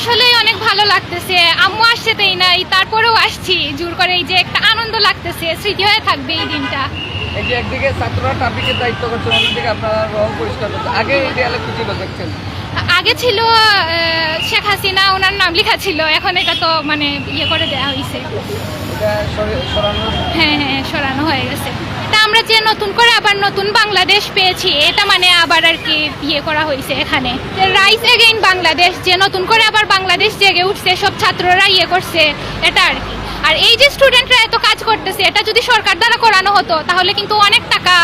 আসলে অনেক ভালো লাগতেছে। আম্মু আসছে তাই নাই তারপরেও আসছি। জোর করে এই যে একটা আনন্দ লাগতেছে স্মৃতি হয়ে থাকবে এই দিনটা। এই যে একদিকে ছাত্ররা ট্রাফিকের দায়িত্ব করছে অন্যদিকে আপনারা রং পরিষ্কার করছে আগে এই দেয়ালে কি ছিল দেখছেন? আগে ছিল শেখ হাসিনা ওনার নাম লেখা ছিল এখন এটা তো মানে ইয়ে করে দেওয়া হয়েছে হ্যাঁ হ্যাঁ সরানো হয়ে গেছে। তা আমরা যে নতুন করে আবার নতুন বাংলাদেশ পেয়েছি, এটা মানে আবার আর কি ইয়ে করা হয়েছে এখানে। রাইস এগেইন বাংলাদেশ, যে নতুন করে আবার বাংলাদেশ জেগে উঠছে, সব ছাত্ররা ইয়ে করছে, এটা আর কি। আর এই যে স্টুডেন্টরা এত কাজ করতেছে, এটা যদি সরকার দ্বারা করানো হতো, তাহলে কিন্তু অনেক টাকা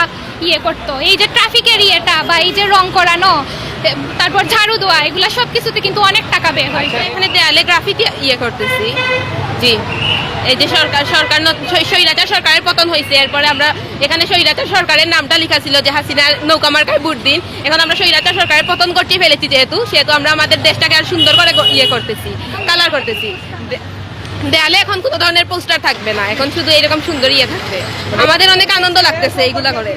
ইয়ে করতো। এই যে ট্রাফিকের ইয়েটা বা এই যে রং করানো, তারপর ঝাড়ু দেওয়া, এগুলা সব কিছুতে কিন্তু অনেক টাকা বের হয়। এখানে দেয়ালে গ্রাফিতি ইয়ে করতেছি। জি। এই যে সরকার সরকার স্বৈরাচার সরকারের পতন হয়েছে। এরপরে আমরা এখানে স্বৈরাচার সরকারের নামটা লেখা ছিল যে হাসিনা নৌকা মার্কায় ভোট দিন। এখন আমরা স্বৈরাচার সরকারের পতন করতেই ফেলেছি যেহেতু, সেহেতু আমরা আমাদের দেশটাকে আর সুন্দর করে ইয়ে করতেছি কালার করতেছি। দেয়ালে এখন কোনো ধরনের পোস্টার থাকবে না। এখন শুধু এরকম সুন্দর ইয়ে থাকবে। আমাদের অনেক আনন্দ লাগতেছে এইগুলা করে।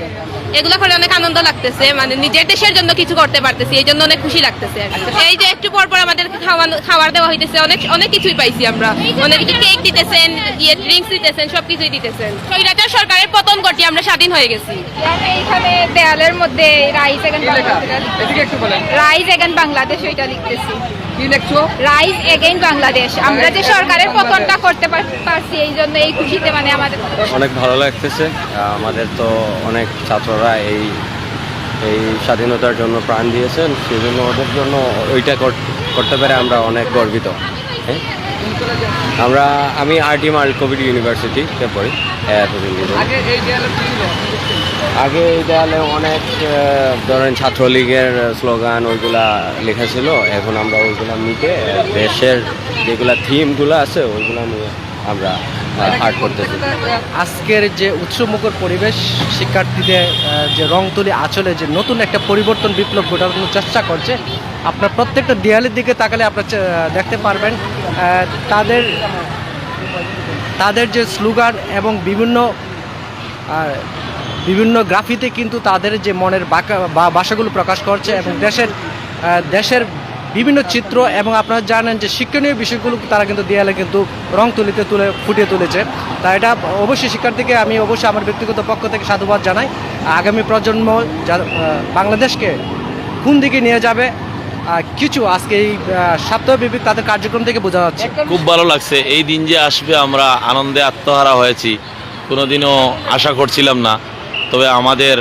এগুলা করে অনেক আনন্দ লাগতেছে মানে নিজের দেশের জন্য কিছু করতে পারতেছি এই জন্য অনেক খুশি লাগতেছে। এই যে একটু পর পর আমাদেরকে খাওয়ানো খাবার দেওয়া হইতেছে অনেক অনেক কিছুই পাইছি আমরা। অনেক কেক দিতেছেন ইয়ে ড্রিঙ্কস দিতেছেন সব কিছুই দিতেছেন স্বৈরাচার সরকারের পতন করতে আমরা স্বাধীন হয়ে গেছি। এইখানে দেয়ালের মধ্যে রাইস এগেন কি লেখা এদিকে একটু বলেন। রাইস এগেন বাংলাদেশ ওইটা লিখতেছি। কি লিখছো রাইস এগেইন বাংলাদেশ আমরা যে সরকারের পতনটা করতে পারছি এই জন্য এই খুশিতে মানে আমাদের অনেক ভালো লাগতেছে। আমাদের তো অনেক ছাত্ররা এই এই স্বাধীনতার জন্য প্রাণ দিয়েছেন। সেই জন্য ওদের জন্য ওইটা কর- করতে পেরে আমরা অনেক গর্বিত। হ্যাঁ? আমরা আমি আরটি মাল কোভিড ইউনিভার্সিটিতে পড়ি এতদিন। আগে এই দেয়ালে অনেক ধরেন ছাত্রলীগের স্লোগান ওইগুলা লেখা ছিল এখন আমরা ওইগুলা আহ, দেশের যেগুলা থিমগুলো আছে ওইগুলা নিয়ে আমরা আর্ট করতেছি। আজকের যে উৎসবমুখর পরিবেশ শিক্ষার্থীদের যে রং তুলি আচলে যে নতুন একটা পরিবর্তন বিপ্লব ঘটানোর চেষ্টা করছে আপনার প্রত্যেকটা দেয়ালের দিকে তাকালে আপনার দেখতে পারবেন তাদের তাদের যে স্লোগান এবং বিভিন্ন বিভিন্ন গ্রাফিতে কিন্তু তাদের যে মনের বাঁকা বা ভাষাগুলো প্রকাশ করছে এবং দেশের দেশের বিভিন্ন চিত্র এবং আপনারা জানেন যে শিক্ষণীয় বিষয়গুলো তারা কিন্তু দেয়ালে কিন্তু রং তুলিতে তুলে ফুটিয়ে তুলেছে। তা এটা অবশ্যই শিক্ষার্থীকে আমি অবশ্যই আমার ব্যক্তিগত পক্ষ থেকে সাধুবাদ জানাই। আগামী প্রজন্ম বাংলাদেশকে কোন দিকে নিয়ে যাবে কিছু আজকে এই সপ্তাহব্যাপী তাদের কার্যক্রম থেকে বোঝা যাচ্ছে। খুব ভালো লাগছে। এই দিন যে আসবে আমরা আনন্দে আত্মহারা হয়েছি। কোনোদিনও আশা করছিলাম না। তবে আমাদের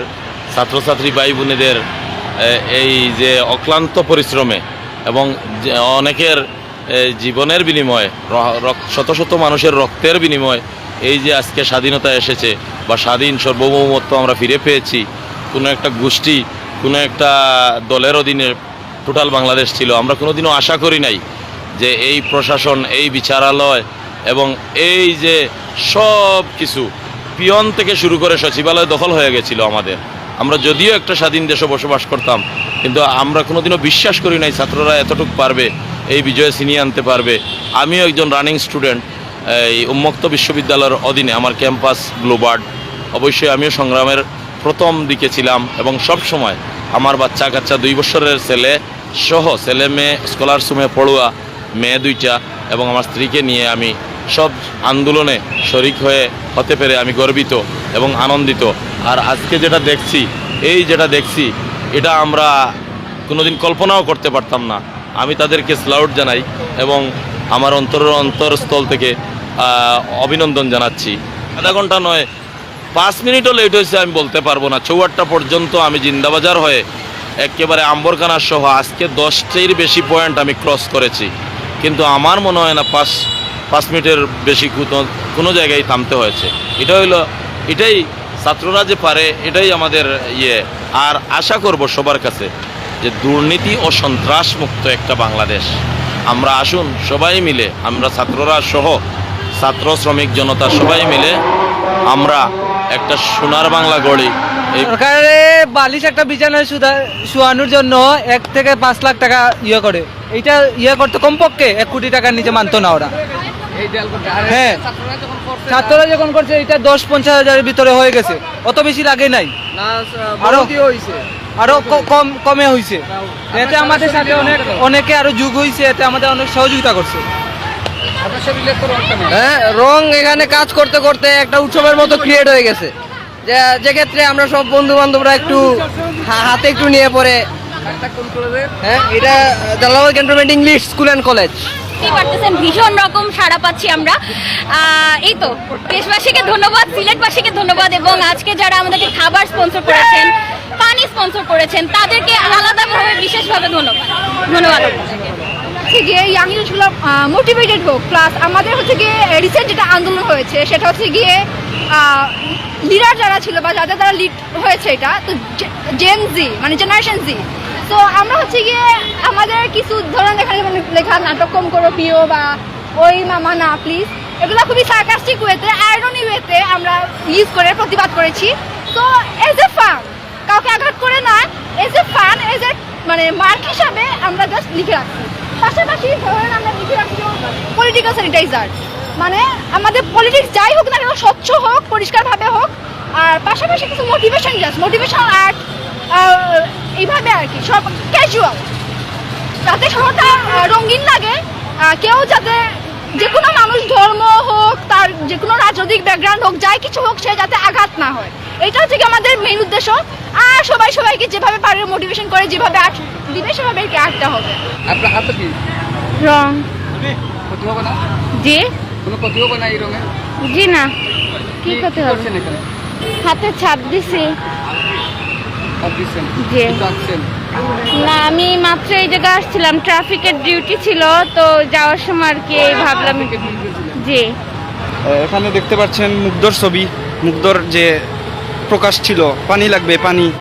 ছাত্রছাত্রী ভাই বোনেদের এই যে অক্লান্ত পরিশ্রমে এবং অনেকের জীবনের বিনিময়ে শত শত মানুষের রক্তের বিনিময়ে এই যে আজকে স্বাধীনতা এসেছে বা স্বাধীন সার্বভৌমত্ব আমরা ফিরে পেয়েছি, কোনো একটা গোষ্ঠী, কোনো একটা দলের অধীনে টোটাল বাংলাদেশ ছিল, আমরা কোনোদিনও আশা করি নাই যে এই প্রশাসন, এই বিচারালয় এবং এই যে সব কিছু পিয়ন থেকে শুরু করে সচিবালয় দখল হয়ে গেছিল আমাদের। আমরা যদিও একটা স্বাধীন দেশে বসবাস করতাম, কিন্তু আমরা কোনোদিনও বিশ্বাস করি নাই ছাত্ররা এতটুকু পারবে, এই বিজয়ে ছিনিয়ে আনতে পারবে। আমিও একজন রানিং স্টুডেন্ট এই উন্মুক্ত বিশ্ববিদ্যালয়ের অধীনে, আমার ক্যাম্পাস গ্লোবার্ড অবশ্যই আমিও সংগ্রামের প্রথম দিকে ছিলাম এবং সব সময় আমার বাচ্চা কাচ্চা দুই বছরের ছেলে সহ ছেলে মেয়ে স্কলারসুমে পড়ুয়া, মেয়ে দুইটা এবং আমার স্ত্রীকে নিয়ে আমি সব আন্দোলনে শরিক হয়ে হতে পেরে আমি গর্বিত এবং আনন্দিত। আর আজকে যেটা দেখছি, এই যেটা দেখছি, এটা আমরা কোনোদিন কল্পনাও করতে পারতাম না। আমি তাদেরকে স্লাউট জানাই এবং আমার অন্তর অন্তরস্থল থেকে অভিনন্দন জানাচ্ছি। আধা ঘণ্টা নয়, পাঁচ মিনিটও লেট হয়েছে, আমি বলতে পারব না। চৌয়াট্টা পর্যন্ত আমি জিন্দাবাজার হয়ে একেবারে আম্বরখানা সহ আজকে দশটির বেশি পয়েন্ট আমি ক্রস করেছি। কিন্তু আমার মনে হয় না, পাঁচ পাঁচ মিনিটের বেশি কোনো- জায়গায় থামতে হয়েছে। এটা হইল, এটাই ছাত্ররা যে পারে, এটাই আমাদের ইয়ে। আর আশা করব সবার কাছে যে দুর্নীতি ও সন্ত্রাস মুক্ত একটা বাংলাদেশ। আমরা আসুন, সবাই মিলে, আমরা ছাত্ররা সহ, ছাত্র শ্রমিক জনতা সবাই মিলে আমরা একটা সোনার বাংলা গড়ি। এই সরকারে বালিশ একটা বিছানায় শুয়ানোর জন্য এক থেকে পাঁচ লাখ টাকা ইয়ে করে। এইটা ইয়ে করতে কমপক্ষে এক কোটি টাকার নিচে মানত না ওরা। হ্যাঁ। ছাত্ররা যখন করছে ছাত্ররা যখন করছে এটা দশ পঞ্চাশ হাজারের ভিতরে হয়ে গেছে। অত বেশি লাগে নাই। আরো- আরও হইছে কম কমে হয়েছে এতে আমাদের সাথে অনেক অনেকে আরও যুগ হয়েছে এতে আমাদের অনেক সহযোগিতা করছে। হ্যাঁ রং এখানে কাজ করতে করতে একটা উৎসবের মতো ক্রিয়েট হয়ে গেছে। যে ক্ষেত্রে আমরা সব বন্ধু বান্ধবরা একটু হা- হাতে একটু নিয়ে পরে হ্যাঁ এটা Jalalabad cantonment English school and college. বুঝতেই পারতেছেন, ভীষণ রকম সাড়া পাচ্ছি আমরা। এই তো, দেশবাসীকে ধন্যবাদ, সিলেটবাসীকে ধন্যবাদ, এবং আজকে যারা আমাদেরকে খাবার স্পন্সর করেছেন, পানি স্পন্সর করেছেন, তাদেরকে আলাদাভাবে বিশেষভাবে ধন্যবাদ। ধন্যবাদ গিয়ে ইয়াং ইউথগুলো মোটিভেটেড হোক প্লাস আমাদের হচ্ছে গিয়ে রিসেন্ট যেটা আন্দোলন হয়েছে, সেটা হচ্ছে গিয়ে লিডার যারা ছিল বা যাদের তারা লিড হয়েছে এটা, তো জেন জি মানে জেনারেশন জি তো আমরা হচ্ছে গিয়ে আমাদের কিছু ধরুন এখানে লেখা নাটক কম করো, প্রিয় বা ওই মামা না প্লিজ এগুলো খুবই সার্কাস্টিক ওয়েতে আয়রনি ওয়েতে আমরা ইউজ করে, প্রতিবাদ করেছি। তো এজ এ ফান কাউকে আঘাত করে না as a fun as a মানে মার্ক হিসাবে আমরা জাস্ট লিখে রাখছি। পাশাপাশি ধরেন আমরা লিখে রাখছি পলিটিক্যাল স্যানিটাইজার মানে আমাদের পলিটিক্স যাই হোক না কেন, স্বচ্ছ হোক, পরিষ্কারভাবে হোক। আর পাশাপাশি কিছু মোটিভেশন জাস্ট মোটিভেশন আর্ট এইভাবে আর কি সব ক্যাজুয়াল যাতে শহরটা আহ, রঙিন লাগে কেউ যাতে যে কোনো মানুষ ধর্ম হোক তার যে কোনো রাজনৈতিক ব্যাকগ্রাউন্ড হোক যাই কিছু হোক সে যাতে আঘাত না হয়। এটা হচ্ছে কি আমাদের মেইন উদ্দেশ্য। আর সবাই সবাইকে যেভাবে পারে মোটিভেশন করে যেভাবে আর্ট দিবে সেভাবে আর কি আর্টটা হবে। আপনার হাতে কি? রং। ক্ষতি হবে না জি। কোনো ক্ষতি হবে না এই রঙে? জি না। কি করতে হবে? হাতে ছাপ দিছি আর দিচ্ছেন জি। কিছু আঁকছেন না আমি মাত্র এই জায়গায় আসছিলাম। ট্রাফিকের ডিউটি ছিল তো যাওয়ার সময় আর কি ভাবলাম জি। এখানে দেখতে পাচ্ছেন মুগ্ধর ছবি। মুগ্ধর যে প্রকাশ ছিল পানি লাগবে পানি।